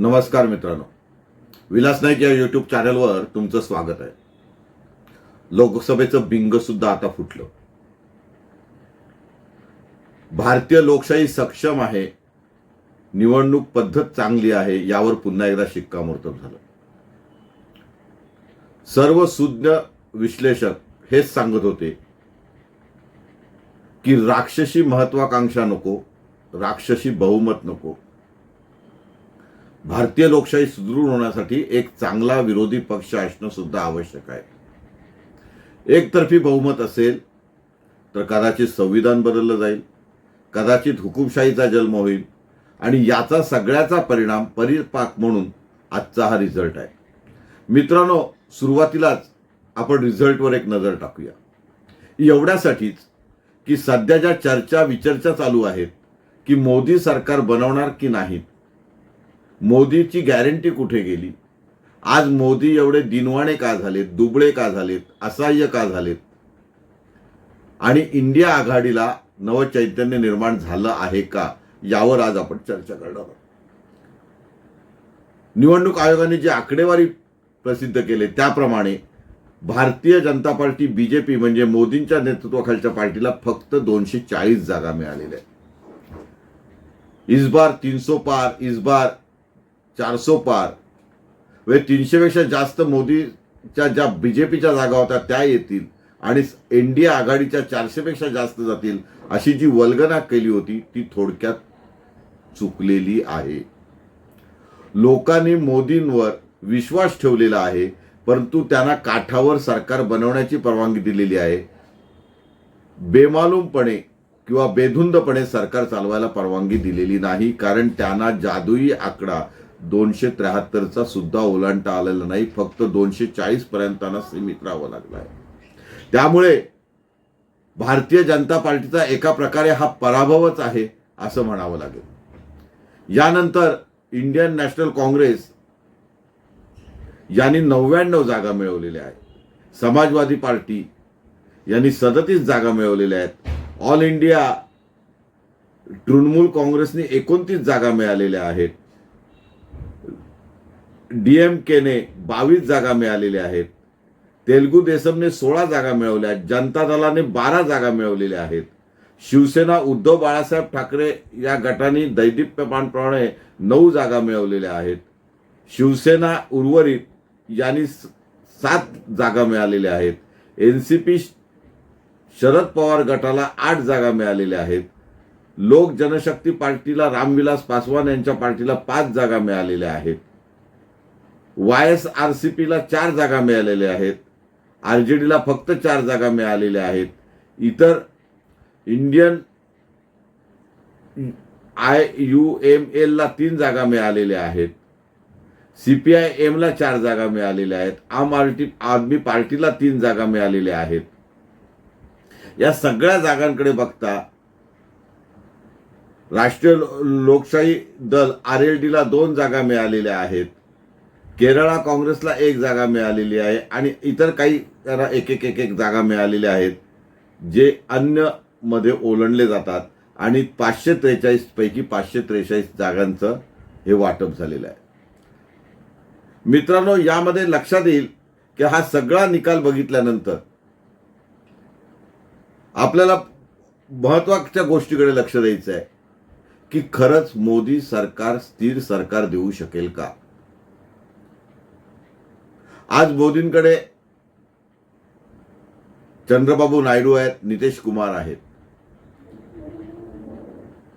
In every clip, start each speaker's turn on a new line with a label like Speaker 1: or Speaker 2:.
Speaker 1: नमस्कार मित्रांनो. विलास नाईक या युट्यूब चॅनलवर तुमचं स्वागत आहे. लोकसभेचं बिंग सुद्धा आता फुटलं. भारतीय लोकशाही सक्षम आहे. निवडणूक पद्धत चांगली आहे यावर पुन्हा एकदा शिक्कामोर्तब झालं. सर्व सुज्ञ विश्लेषक हेच सांगत होते की राक्षसी महत्वाकांक्षा नको राक्षसी बहुमत नको. भारतीय लोकशाही सुदृढ होण्यासाठी एक चांगला विरोधी पक्ष असणं सुद्धा आवश्यक आहे. एकतर्फी बहुमत असेल तर कदाचित संविधान बदललं जाईल कदाचित हुकुमशाहीचा जन्म होईल आणि याचा सगळ्याचा परिणाम परिपाक म्हणून आजचा हा रिझल्ट आहे. मित्रांनो सुरुवातीलाच आपण रिझल्टवर एक नजर टाकूया. एवढ्यासाठीच की सध्या ज्या चर्चा विचर्चा चालू आहेत की मोदी सरकार बनवणार की नाहीत मोदीची गॅरंटी कुठे गेली? आज मोदी एवढे दिनवाणे का झालेत दुबळे का झालेत असहाय्य का झालेत? आणि इंडिया आघाडीला नवचैतन्य निर्माण झालं आहे का? यावर आज आपण चर्चा करणार आहोत. निवडणूक आयोगाने जी आकडेवारी प्रसिद्ध केले त्याप्रमाणे भारतीय जनता पार्टी बीजेपी म्हणजे मोदींच्या नेतृत्वाखालच्या पार्टीला फक्त दोनशे चाळीस जागा मिळालेल्या आहेत. इस बार तीनशो पार इस बार चारसो पार. वे तीनशेपेक्षा जास्त मोदीच्या ज्या बीजेपीच्या जागा होत्या त्या येतील. आणि एनडीए आघाडीच्या चारशेपेक्षा जास्त जातील अशी जी वल्गना केली होती ती थोडक्यात चुकलेली आहे. लोकांनी मोदींवर विश्वास ठेवलेला आहे परंतु त्यांना काठावर सरकार बनवण्याची परवानगी दिलेली आहे. बेमालूमपणे किंवा बेधुंदपणे सरकार चालवायला परवानगी दिलेली नाही कारण त्यांना जादुई आकडा दोनशे त्र्याहत्तरचा सुद्धा ओलांडता आलेला नाही. फक्त दोनशे चाळीस पर्यंत सीमित राहावं लागलं आहे त्यामुळे भारतीय जनता पार्टीचा एका प्रकारे हा पराभवच आहे असं म्हणावं लागेल. यानंतर इंडियन नॅशनल काँग्रेस यांनी नव्याण्णव जागा मिळवलेल्या आहेत. समाजवादी पार्टी यांनी सदतीस जागा मिळवलेल्या आहेत. ऑल इंडिया तृणमूल काँग्रेसने एकोणतीस जागा मिळालेल्या आहेत. डीएमकेने बावीस जागा मिळालेल्या आहेत. तेलगू देसमने सोळा जागा मिळवल्या आहेत. जनता दलाने बारा जागा मिळवलेल्या आहेत. शिवसेना उद्धव बाळासाहेब ठाकरे या गटाने दैदिप्यमानप्रमाणे नऊ जागा मिळवलेल्या आहेत. शिवसेना उर्वरित यांनी स- सात जागा मिळालेल्या आहेत. N C P Sharad Pawar गटाला आठ जागा मिळालेल्या आहेत. लोक जनशक्ती पार्टीला रामविलास पासवान यांच्या पार्टीला पाच जागा मिळालेल्या आहेत. वाय एस आर सी पीला चार जागा मिळालेल्या आहेत. आर जे डीला फक्त चार जागा मिळालेल्या आहेत. इतर इंडियन आय यू एम एलला तीन जागा मिळालेल्या आहेत. सी पी आय एमला चार जागा मिळालेल्या आहेत. आम आरटी आदमी पार्टीला तीन जागा मिळालेल्या आहेत. या सगळ्या जागांकडे बघता राष्ट्रीय लो- लोकशाही दल आर एल डीला दोन जागा मिळालेल्या आहेत. केरळा काँग्रेसला एक जागा मिळालेली आहे आणि इतर काही त्याला एक एक एक एक जागा मिळालेल्या आहेत जे अन्यमध्ये ओलंडले जातात आणि पाचशे त्रेचाळीस पैकी पाचशे त्रेचाळीस जागांचं हे वाटप झालेलं आहे. मित्रांनो यामध्ये लक्षात येईल की हा सगळा निकाल बघितल्यानंतर आपल्याला महत्त्वाच्या गोष्टीकडे लक्ष द्यायचं आहे की खरंच मोदी सरकार स्थिर सरकार देऊ शकेल का? आज मोदींकडे चंद्रबाबू नायडू आहेत नितेश कुमार आहेत.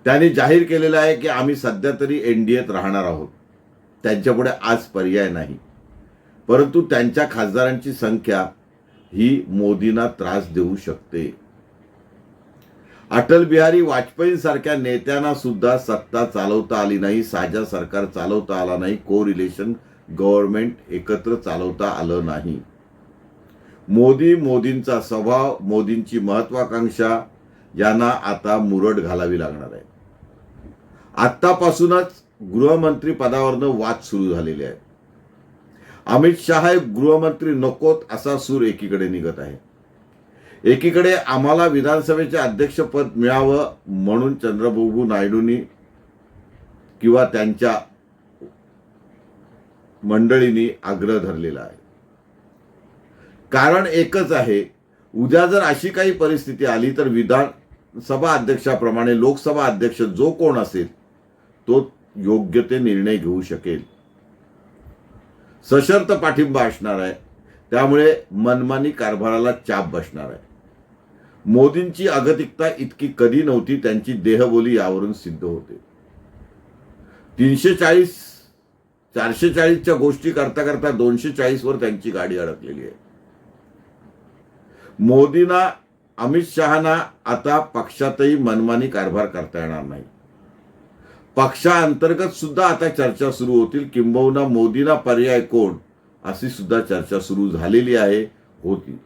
Speaker 1: त्यांनी जाहीर केलेलं आहे की आम्ही सध्या तरी एनडीएत राहणार आहोत. त्यांच्यापुढे आज पर्याय नाही. परंतु त्यांच्या खासदारांची संख्या ही मोदींना त्रास देऊ शकते. अटल बिहारी वाजपेयी सारख्या नेत्यांना सुद्धा सत्ता चालवता आली नाही साजा सरकार चालवता आला नाही को रिलेशन गव्हर्नमेंट एकत्र चालवता आलं नाही. मोदी मोदींचा स्वभाव मोदींची महत्वाकांक्षा यांना आता मुरड घालावी लागणार आहे. आत्तापासूनच गृहमंत्री पदावरनं वाद सुरू झालेले आहेत. अमित शहा हे गृहमंत्री नकोत असा सूर एकीकडे निघत आहे. एकीकडे आम्हाला विधानसभेचे अध्यक्षपद मिळावं म्हणून चंद्रबाबू नायडूंनी किंवा त्यांच्या मंडळींनी आग्रह धरलेला आहे. कारण एकच आहे उद्या जर अशी काही परिस्थिती आली तर विधानसभा अध्यक्षाप्रमाणे लोकसभा अध्यक्ष जो कोण असेल तो योग्य ते निर्णय घेऊ शकेल. सशर्त पाठिंबा असणार आहे त्यामुळे मनमानी कारभाराला चाप बसणार आहे. मोदींची अगतिकता इतकी कधी नव्हती त्यांची देहबोली यावरून सिद्ध होते. तीनशे चाळीस चारशे चाळीसच्या गोष्टी करता करता दोनशे चाळीसवर त्यांची गाडी अडकलेली आहे. मोदींना अमित शहाना आता पक्षातही मनमानी कारभार करता येणार नाही. पक्षाअंतर्गत सुद्धा आता चर्चा सुरू होतील. किंबहुना मोदींना पर्याय कोण अशी सुद्धा चर्चा सुरू झालेली आहे होती.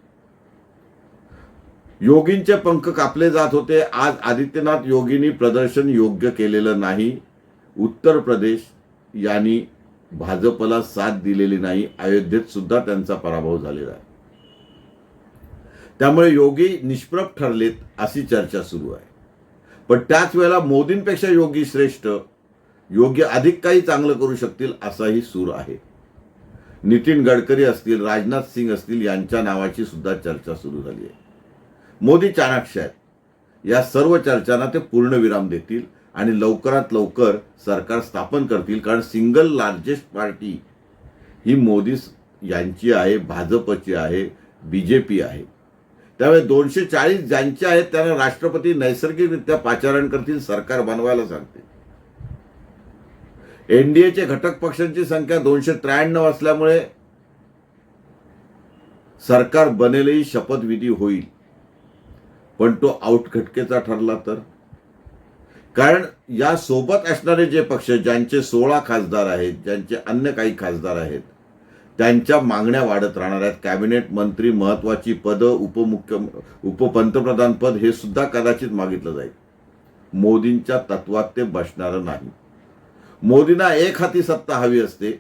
Speaker 1: योगींचे पंख कापले जात होते. आज आदित्यनाथ योगींनी प्रदर्शन योग्य केलेलं नाही. उत्तर प्रदेश यांनी भाजपला साथ दिलेली नाही अयोध्येत सुद्धा त्यांचा पराभव झालेला आहे. त्यामुळे योगी निष्प्रभ ठरलेत अशी चर्चा सुरू आहे. पण त्याच वेळेला मोदींपेक्षा योगी श्रेष्ठ योग्य अधिक काही चांगलं करू शकतील असाही सूर आहे. नितीन गडकरी असतील राजनाथ सिंग असतील यांच्या नावाची सुद्धा चर्चा सुरू झाली आहे. मोदी चाणाक्ष आहेत. या सर्व चर्चांना ते पूर्णविराम देतील. आणि लवकरात लवकर सरकार स्थापन करतील कारण सिंगल लार्जेस्ट पार्टी ही मोदी यांची आहे भाजपची आहे बीजेपी आहे. त्यामुळे दोनशे चाळीस ज्यांचे आहेत त्यांना राष्ट्रपती नैसर्गिकरित्या पाचारण करतील सरकार बनवायला सांगते. एनडीएचे घटक पक्षांची संख्या दोनशे त्र्याण्णव असल्यामुळे सरकार बनेलही शपथविधी होईल. पण तो आउटखटकेचा ठरला तर? कारण या सोबत असणारे जे पक्ष ज्यांचे सोळा खासदार आहेत ज्यांचे अन्य काही खासदार आहेत त्यांच्या मागण्या वाढत राहणार आहेत. कॅबिनेट मंत्री महत्वाची पदं उपमुख्य उपपंतप्रधान पद हे सुद्धा कदाचित मागितलं जाईल. मोदींच्या तत्वात ते बसणारं नाही. मोदींना एक हाती सत्ता हवी असते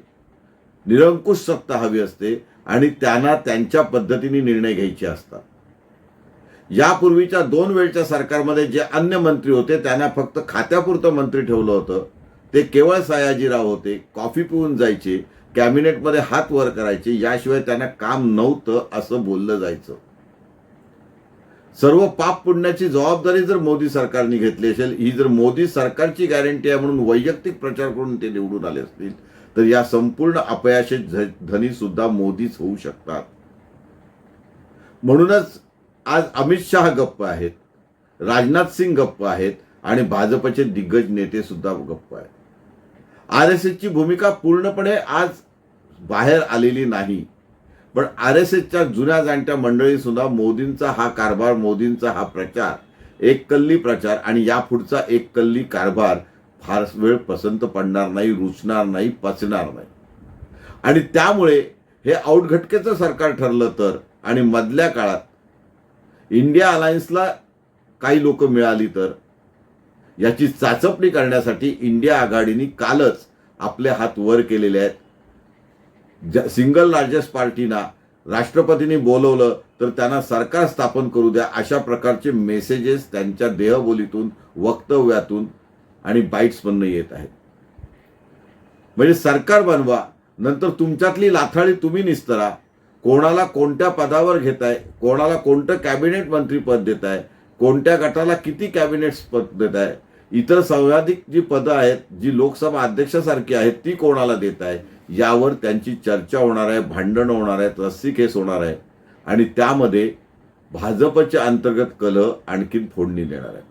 Speaker 1: निरंकुश सत्ता हवी असते आणि त्यांना त्यांच्या पद्धतीने निर्णय घ्यायचे असतात. यापूर्वीच्या दोन वेळच्या सरकारमध्ये जे अन्य मंत्री होते त्यांना फक्त खात्यापुरतं मंत्री ठेवलं होतं. ते केवळ सयाजीराव होते कॉफी पिऊन जायचे कॅबिनेटमध्ये हात वर करायचे याशिवाय त्यांना काम नव्हतं असं बोललं जायचं. सर्व पाप पुण्याची जबाबदारी जर मोदी सरकारने घेतली असेल ही जर मोदी सरकारची गॅरंटी आहे म्हणून वैयक्तिक प्रचार करून ते निवडून आले असतील तर या संपूर्ण अपयाशे धनी सुद्धा मोदीच होऊ शकतात. म्हणूनच आज अमित शहा गप्प आहेत राजनाथ सिंग गप्प आहेत आणि भाजपचे दिग्गज नेते सुद्धा गप्प आहेत. आर एस एसची भूमिका पूर्णपणे आज बाहेर आलेली नाही पण आर एस एसच्या जुन्या जाणत्या मंडळी सुद्धा मोदींचा हा कारभार मोदींचा हा प्रचार एक कल्ली प्रचार आणि यापुढचा एक कल्ली कारभार फार वेळ पसंत पडणार नाही रुचणार नाही पचणार नाही. आणि त्यामुळे हे आउटघटकेचं सरकार ठरलं तर आणि मधल्या काळात इंडिया अलायन्सला काही लोक मिळाली तर याची चाचपणी करण्यासाठी इंडिया आघाडीने कालच आपले हात वर केलेले आहेत. सिंगल लार्जेस्ट पार्टीना राष्ट्रपतींनी बोलवलं तर त्यांना सरकार स्थापन करू द्या अशा प्रकारचे मेसेजेस त्यांच्या देहबोलीतून वक्तव्यातून आणि बाईट्समधनं येत आहेत. म्हणजे सरकार बनवा नंतर तुमच्यातली लाथाळी तुम्ही निस्तरा. कोणाला कोणत्या पदावर घेताय कोणाला कोणतं कॅबिनेट मंत्रीपद देताय कोणत्या गटाला किती कॅबिनेट पद देताय इतर संवादिक जी पदं आहेत जी लोकसभा अध्यक्षासारखी आहेत ती कोणाला देत आहे यावर त्यांची चर्चा होणार आहे भांडणं होणार आहे रस्सीखेस होणार आहे. आणि त्यामध्ये भाजपच्या अंतर्गत कलह आणखीन फोडणी देणार आहे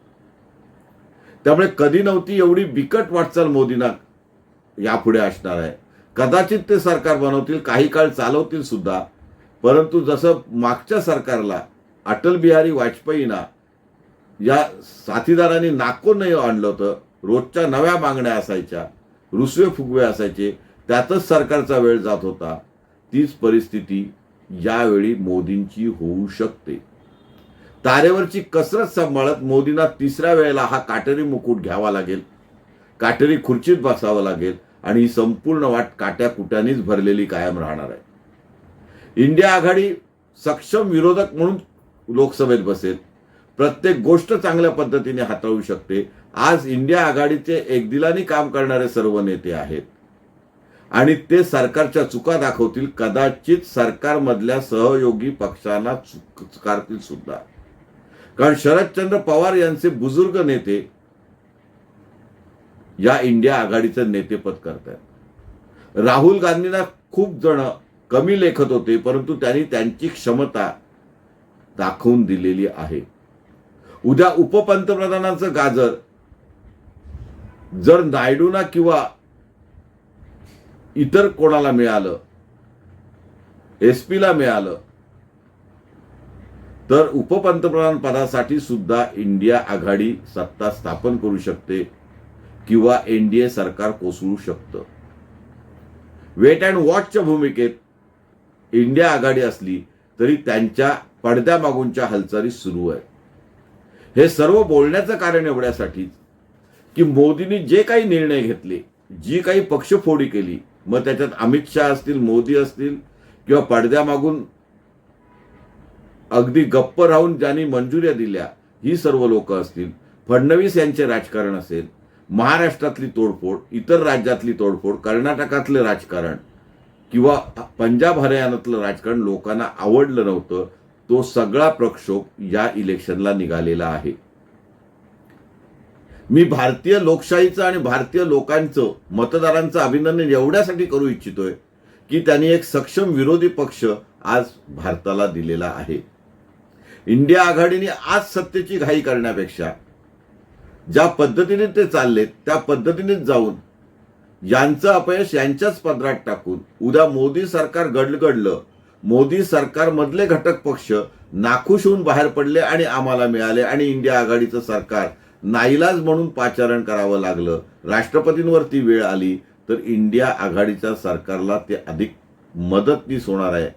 Speaker 1: त्यामुळे कधी नव्हती एवढी बिकट वाटचाल मोदींना यापुढे असणार आहे. कदाचित ते सरकार बनवतील काही काळ चालवतील सुद्धा परंतु जसं मागच्या सरकारला अटल बिहारी वाजपेयींना या साथीदारांनी नाको नाही आणलं होतं रोजच्या नव्या मागण्या असायच्या रुसवे फुगवे असायचे त्यातच सरकारचा वेळ जात होता. तीच परिस्थिती यावेळी मोदींची होऊ शकते. तारेवरची कसरत सांभाळत मोदींना तिसऱ्या वेळेला हा काटेरी मुकुट घ्यावा लागेल काटेरी खुर्चीत बसावं लागेल आणि ही संपूर्ण वाट काट्या कुट्यानेच भरलेली कायम राहणार आहे. इंडिया आघाडी सक्षम विरोधक म्हणून लोकसभेत बसेल. प्रत्येक गोष्ट चांगल्या पद्धतीने हाताळू शकते. आज इंडिया आघाडीचे एकदिलानी काम करणारे सर्व नेते आहेत. आणि ते सरकारच्या चुका दाखवतील कदाचित सरकारमधल्या सहयोगी पक्षांना चुकारतील सुद्धा. कारण शरदचंद्र पवार यांचे बुजुर्ग नेते या इंडिया आघाडीचं नेतेपद करतायत. राहुल गांधींना खूप जण कमी लेखत होते परंतु त्यांनी त्यांची क्षमता दाखवून दिलेली आहे. उद्या उपपंतप्रधानांचं गाजर जर नायडूना किंवा इतर कोणाला मिळालं एस ला मिळालं तर उपपंतप्रधान पदासाठी सुद्धा इंडिया आघाडी सत्ता स्थापन करू शकते किंवा एनडीए सरकार कोसळू शकतं. वेट अँड वॉचच्या भूमिकेत इंडिया आघाडी असली तरी त्यांच्या पडद्यामागूनच्या हालचाली सुरू आहेत. हे सर्व बोलण्याचं कारण एवढ्यासाठीच की मोदींनी जे काही निर्णय घेतले जी काही पक्षफोडी केली मग त्याच्यात अमित शहा असतील मोदी असतील किंवा पडद्यामागून अगदी गप्प राहून ज्यांनी मंजुऱ्या दिल्या ही सर्व लोक असतील. फडणवीस यांचे राजकारण असेल महाराष्ट्रातली तोडफोड इतर राज्यातली तोडफोड कर्नाटकातलं राजकारण किंवा पंजाब हरियाणातलं राजकारण लोकांना आवडलं नव्हतं तो सगळा प्रक्षोभ या इलेक्शनला निघालेला आहे. मी भारतीय लोकशाहीचं आणि भारतीय लोकांचं मतदारांचं अभिनंदन एवढ्यासाठी करू इच्छितोय की त्यांनी एक सक्षम विरोधी पक्ष आज भारताला दिलेला आहे. इंडिया आघाडीने आज सत्तेची घाई करण्यापेक्षा ज्या पद्धतीने ते चाललेत त्या पद्धतीनेच जाऊन यांचं अपयश यांच्याच पदरात टाकून. उद्या मोदी सरकार गडगडलं. मोदी सरकारमधले घटक पक्ष नाखुश होऊन बाहेर पडले आणि आम्हाला मिळाले आणि इंडिया आघाडीचं सरकार नाईलाज म्हणून पाचारण करावं लागलं. राष्ट्रपतींवरती वेळ आली तर इंडिया आघाडीच्या सरकारला ते अधिक मदतनीस होणार आहे.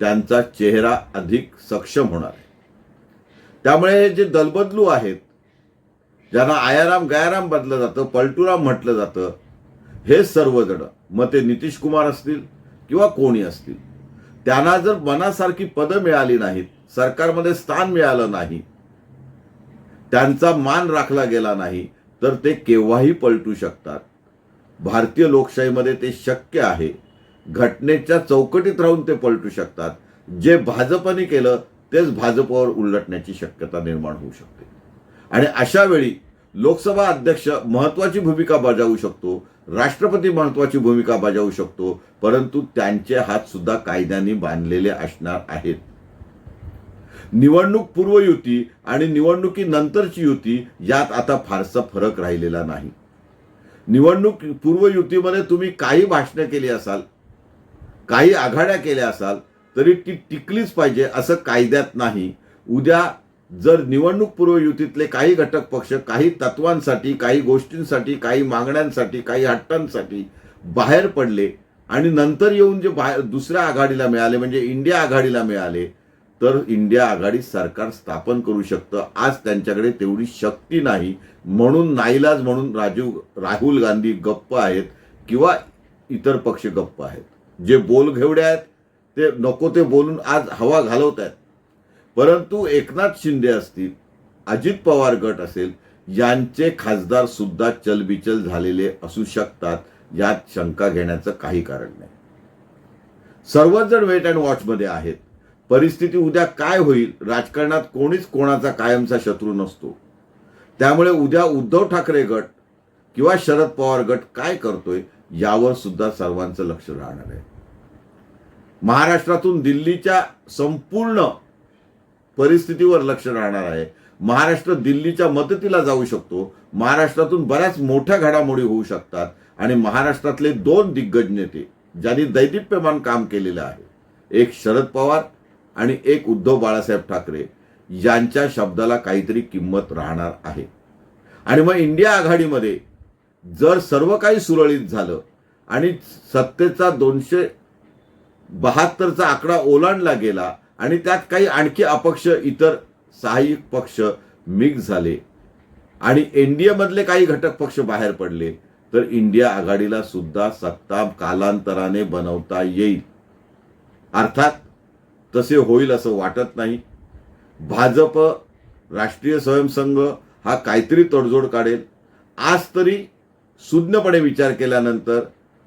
Speaker 1: त्यांचा चेहरा अधिक सक्षम होणार आहे. त्यामुळे हे जे दलबदलू आहेत ज्यांना आयाराम गायाराम बदलं जातं पलटूराम म्हटलं जातं हे सर्वजण मग ते नितीश कुमार असतील किंवा कोणी असतील त्यांना जर मनासारखी पदं मिळाली नाहीत सरकारमध्ये स्थान मिळालं नाही त्यांचा मान राखला गेला नाही तर ते केव्हाही पलटू शकतात. भारतीय लोकशाहीमध्ये ते शक्य आहे. घटनेच्या चौकटीत राहून ते पलटू शकतात. जे भाजपने केलं तेच भाजपवर उलटण्याची शक्यता निर्माण होऊ शकते. आणि अशा वेळी लोकसभा अध्यक्ष महत्वाची भूमिका बजावू शकतो राष्ट्रपती महत्वाची भूमिका बजावू शकतो परंतु त्यांचे हात सुद्धा कायद्याने बांधलेले असणार आहेत. निवडणूक पूर्व युती आणि निवडणुकीनंतरची युती यात आता फारसा फरक राहिलेला नाही. निवडणूक पूर्व युतीमध्ये तुम्ही काही भाषणं केली असाल काही आघाड्या केल्या असाल तरी ती टिकलीच पाहिजे असं कायद्यात नाही. उद्या जर निवडणूक पूर्व युतीतले काही घटक पक्ष काही तत्वांसाठी काही गोष्टींसाठी काही मागण्यांसाठी काही हट्टांसाठी बाहेर पडले आणि नंतर येऊन जे बाहेर दुसऱ्या आघाडीला मिळाले म्हणजे इंडिया आघाडीला मिळाले तर इंडिया आघाडी सरकार स्थापन करू शकतं. आज त्यांच्याकडे तेवढी शक्ती नाही. म्हणून नाईलाज म्हणून राजीव राहुल गांधी गप्प आहेत किंवा इतर पक्ष गप्प आहेत. जे बोलघेवडे आहेत ते नको ते बोलून आज हवा घालवत आहेत परंतु एकनाथ शिंदे असतील अजित पवार गट असेल यांचे खासदार सुद्धा चलबिचल झालेले असू शकतात यात शंका घेण्याचं काही कारण नाही. सर्वच जण वेट अँड वॉचमध्ये आहेत. परिस्थिती उद्या काय होईल राजकारणात कोणीच कोणाचा कायमचा शत्रू नसतो. त्यामुळे उद्या उद्धव ठाकरे गट किंवा शरद पवार गट काय करतोय यावर सुद्धा सर्वांचं लक्ष राहणार आहे. महाराष्ट्रातून दिल्लीच्या संपूर्ण परिस्थितीवर लक्ष राहणार आहे. महाराष्ट्र दिल्लीच्या मदतीला जाऊ शकतो. महाराष्ट्रातून बऱ्याच मोठ्या घडामोडी होऊ शकतात आणि महाराष्ट्रातले दोन दिग्गज नेते ज्यांनी दैदिप्यमान काम केलेलं आहे एक शरद पवार आणि एक उद्धव बाळासाहेब ठाकरे यांच्या शब्दाला काहीतरी किंमत राहणार आहे. आणि मग इंडिया आघाडीमध्ये जर सर्व काही सुरळीत झालं आणि सत्तेचा दोनशे बहात्तरचा आकडा ओलांडला गेला आणि त्यात काही आणखी अपक्ष इतर सहाय्यक पक्ष मिक्स झाले. आणि एनडीए मधले काही घटक पक्ष बाहेर पडले तर इंडिया आघाडीला सुद्धा सत्ता कालांतराने बनवता येईल. अर्थात तसे होईल असं वाटत नाही. भाजप राष्ट्रीय स्वयंसंघ हा काहीतरी तडजोड काढेल. आज तरी सुज्ञपणे विचार केल्यानंतर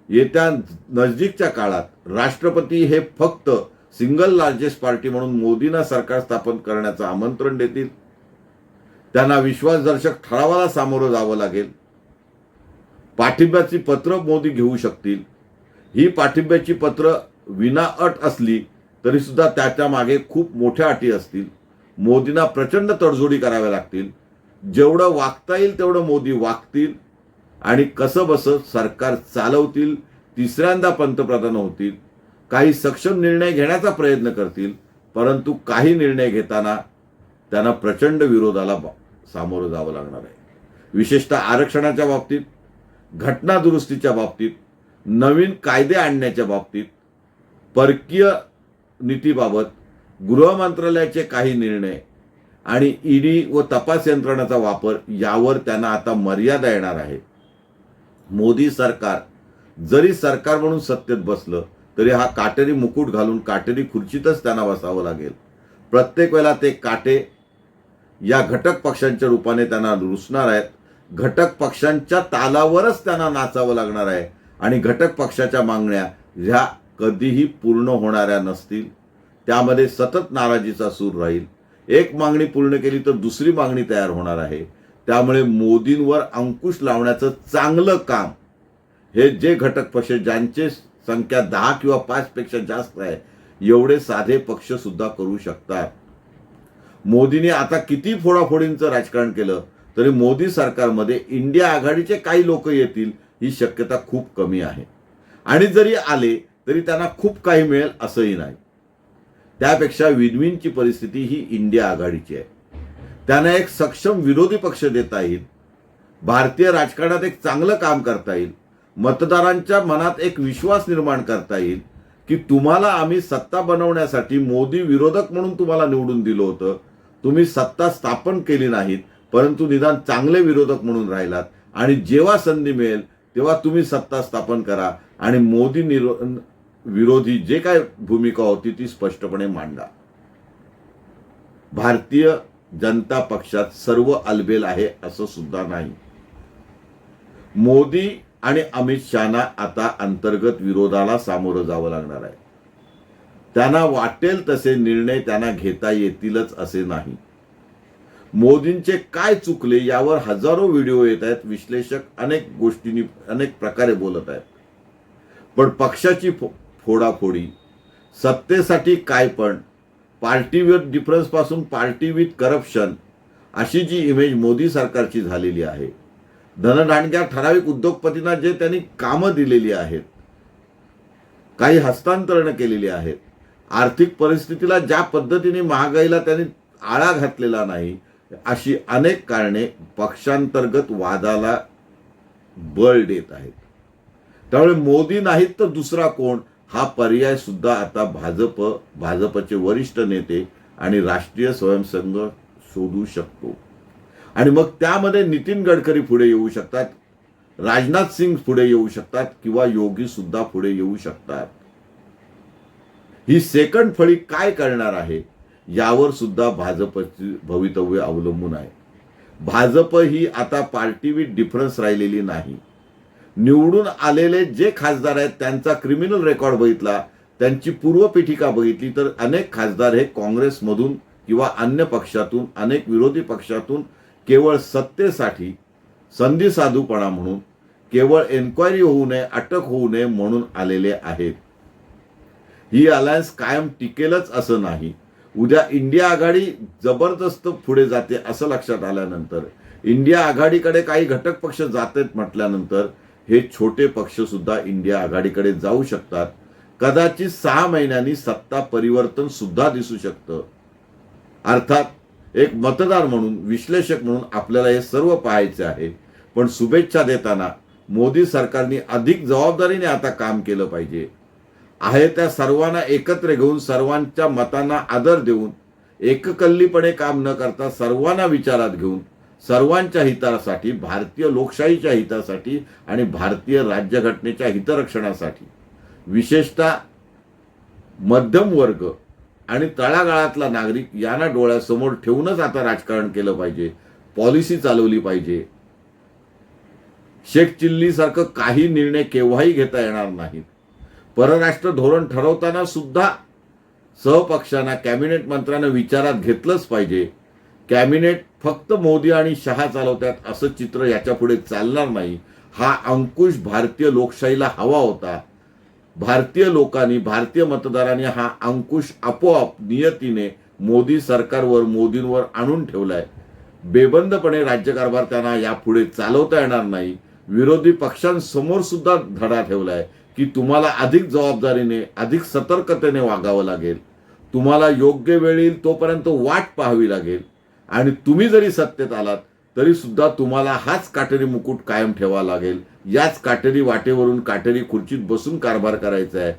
Speaker 1: येत्या नजदीकच्या काळात राष्ट्रपती हे फक्त सिंगल लार्जेस्ट पार्टी म्हणून मोदींना सरकार स्थापन करण्याचं आमंत्रण देतील. त्यांना विश्वासदर्शक ठरावाला सामोरं जावं लागेल. पाठिंब्याची पत्र मोदी घेऊ शकतील. ही पाठिंब्याची पत्र विना अट असली तरी सुद्धा त्याच्यामागे खूप मोठ्या अटी असतील. मोदींना प्रचंड तडजोडी कराव्या लागतील. जेवढं वागता येईल तेवढं मोदी वागतील. आणि कसं बसं सरकार चालवतील तिसऱ्यांदा पंतप्रधान होतील. काही सक्षम निर्णय घेण्याचा प्रयत्न करतील परंतु काही निर्णय घेताना त्यांना प्रचंड विरोधाला सामोरं जावं लागणार आहे. विशेषतः आरक्षणाच्या बाबतीत घटना दुरुस्तीच्या बाबतीत नवीन कायदे आणण्याच्या बाबतीत परकीय नीतीबाबत गृह मंत्रालयाचे काही निर्णय आणि ईडी व तपास यंत्रणाचा वापर यावर त्यांना आता मर्यादा येणार आहे. मोदी सरकार जरी सरकार म्हणून सत्तेत बसलं तरी हा काटेरी मुकुट घालून काटेरी खुर्चीतच त्यांना बसावं लागेल. प्रत्येक वेळेला ते काटे या घटक पक्षांच्या रूपाने त्यांना रुसणार आहेत. घटक पक्षांच्या तालावरच त्यांना नाचावं लागणार आहे. आणि घटक पक्षाच्या मागण्या ह्या कधीही पूर्ण होणाऱ्या नसतील. त्यामध्ये सतत नाराजीचा सूर राहील. एक मागणी पूर्ण केली तर दुसरी मागणी तयार होणार आहे. त्यामुळे मोदींवर अंकुश लावण्याचं चांगलं काम. हे जे घटक पक्ष ज्यांचे संख्या दहा किंवा पाच पेक्षा जास्त आहे एवढे साधे पक्ष सुद्धा करू शकतात. मोदींनी आता किती फोडाफोडींचं राजकारण केलं तरी मोदी सरकारमध्ये इंडिया आघाडीचे काही लोक येतील ही शक्यता खूप कमी आहे. आणि जरी आले तरी त्यांना खूप काही मिळेल असंही नाही. त्यापेक्षा विनविनची परिस्थिती ही इंडिया आघाडीची आहे. त्यांना एक सक्षम विरोधी पक्ष देता येईल. भारतीय राजकारणात एक चांगलं काम करता येईल. मतदारांच्या मनात एक विश्वास निर्माण करता येईल की तुम्हाला आम्ही सत्ता बनवण्यासाठी मोदी विरोधक म्हणून तुम्हाला निवडून दिलं होतं. तुम्ही सत्ता स्थापन केली नाहीत परंतु निदान चांगले विरोधक म्हणून राहिलात. आणि जेव्हा संधी मिळेल तेव्हा तुम्ही सत्ता स्थापन करा आणि मोदी निरो विरोधी जे काय भूमिका होती ती स्पष्टपणे मांडा. भारतीय जनता पक्षात सर्व अलबेल आहे असं सुद्धा नाही. मोदी आणि अमित शहाना आता अंतर्गत विरोधाला सामोरं जावं लागणार आहे. त्यांना वाटेल तसे निर्णय त्यांना घेता येतीलच असे नाही. मोदींचे काय चुकले यावर हजारो व्हिडिओ येत आहेत विश्लेषक अनेक गोष्टींनी अनेक प्रकारे बोलत आहेत. पण पक्षाची फो- फोडाफोडी सत्तेसाठी काय पण पार्टी विथ डिफरन्सपासून पार्टी विथ करप्शन अशी जी इमेज मोदी सरकारची झालेली आहे धनदांडग्या ठराविक उद्योगपतींना जे त्यांनी कामं दिलेली आहेत काही हस्तांतरण केलेली आहेत आर्थिक परिस्थितीला ज्या पद्धतीने महागाईला त्यांनी आळा घातलेला नाही अशी अनेक कारणे पक्षांतर्गत वादाला बळ देत आहेत. त्यामुळे मोदी नाहीत तर दुसरा कोण? हा पर्याय सुद्धा आता भाजप भाजपचे वरिष्ठ नेते आणि राष्ट्रीय स्वयंसंघ शोधू शकतो. आणि मग त्यामध्ये नितीन गडकरी पुढे येऊ शकतात. राजनाथ सिंग पुढे येऊ शकतात किंवा योगी सुद्धा पुढे येऊ शकतात. ही सेकंड फळी काय करणार आहे? यावर सुद्धा भाजपचे भवितव्य अवलंबून आहे. भाजप ही आता पार्टी विथ डिफरन्स राहिलेली नाही. निवडून आलेले जे खासदार आहेत त्यांचा क्रिमिनल रेकॉर्ड बघितला त्यांची पूर्वपीठिका बघितली तर अनेक खासदार हे काँग्रेसमधून किंवा अन्य पक्षातून अनेक विरोधी पक्षातून केवळ सत्तेसाठी संधी साधूपणा म्हणून केवळ एन्क्वायरी होऊ नये अटक होऊ नये म्हणून आलेले आहेत. ही अलायन्स कायम टिकेलच असं नाही. उद्या इंडिया आघाडी जबरदस्त पुढे जाते असं लक्षात आल्यानंतर इंडिया आघाडीकडे काही घटक पक्ष जात आहेत म्हटल्यानंतर हे छोटे पक्ष सुद्धा इंडिया आघाडीकडे जाऊ शकतात. कदाचित सहा महिन्यांनी सत्ता परिवर्तन सुद्धा दिसू शकतं. अर्थात एक मतदार म्हणून विश्लेषक म्हणून आपल्याला हे सर्व पाहायचे आहे. पण शुभेच्छा देताना मोदी सरकारने अधिक जबाबदारीने आता काम केलं पाहिजे. आहे त्या सर्वांना एकत्र घेऊन सर्वांच्या मतांना आदर देऊन एककल्लीपणे काम न करता सर्वांना विचारात घेऊन सर्वांच्या हितासाठी भारतीय लोकशाहीच्या हितासाठी आणि भारतीय राज्यघटनेच्या हितरक्षणासाठी विशेषतः मध्यम वर्ग आणि तळागाळातला नागरिक यांना डोळ्यासमोर ठेवूनच आता राजकारण केलं पाहिजे पॉलिसी चालवली पाहिजे. शेख चिल्लीसारखं काही निर्णय केव्हाही घेता येणार नाहीत. परराष्ट्र धोरण ठरवताना सुद्धा सहपक्षांना कॅबिनेट मंत्र्यांना विचारात घेतलंच पाहिजे. कॅबिनेट फक्त मोदी आणि शहा चालवतात असं चित्र याच्यापुढे चालणार नाही. हा अंकुश भारतीय लोकशाहीला हवा होता. भारतीय लोकांनी भारतीय मतदारांनी हा अंकुश आपोआप नियतीने मोदी सरकारवर मोदींवर आणून ठेवलाय. बेबंदपणे राज्यकारभार त्यांना यापुढे चालवता येणार नाही. विरोधी पक्षांसमोर सुद्धा धडा ठेवलाय की तुम्हाला अधिक जबाबदारीने अधिक सतर्कतेने वागावं लागेल. तुम्हाला योग्य वेळ येईल तोपर्यंत वाट पाहावी लागेल. आणि तुम्ही जरी सत्तेत आलात तरी सुद्धा तुम्हाला हाच काटेरी मुकुट कायम ठेवावा लागेल. याच काटेरी वाटेवरून काटेरी खुर्चीत बसून कारभार करायचा आहे.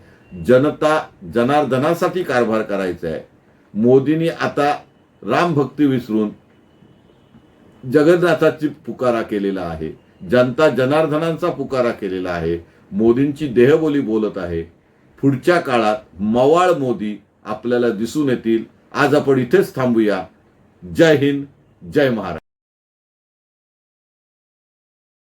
Speaker 1: जनता जनार्दनासाठी कारभार करायचा आहे. मोदींनी आता रामभक्ती विसरून जगन्नाथाची पुकारा केलेला आहे. जनता जनार्दनांचा पुकारा केलेला आहे. मोदींची देहबोली बोलत आहे. पुढच्या काळात मवाळ मोदी आपल्याला दिसून येतील. आज आपण इथेच थांबूया. जय हिंद जय महाराष्ट्र.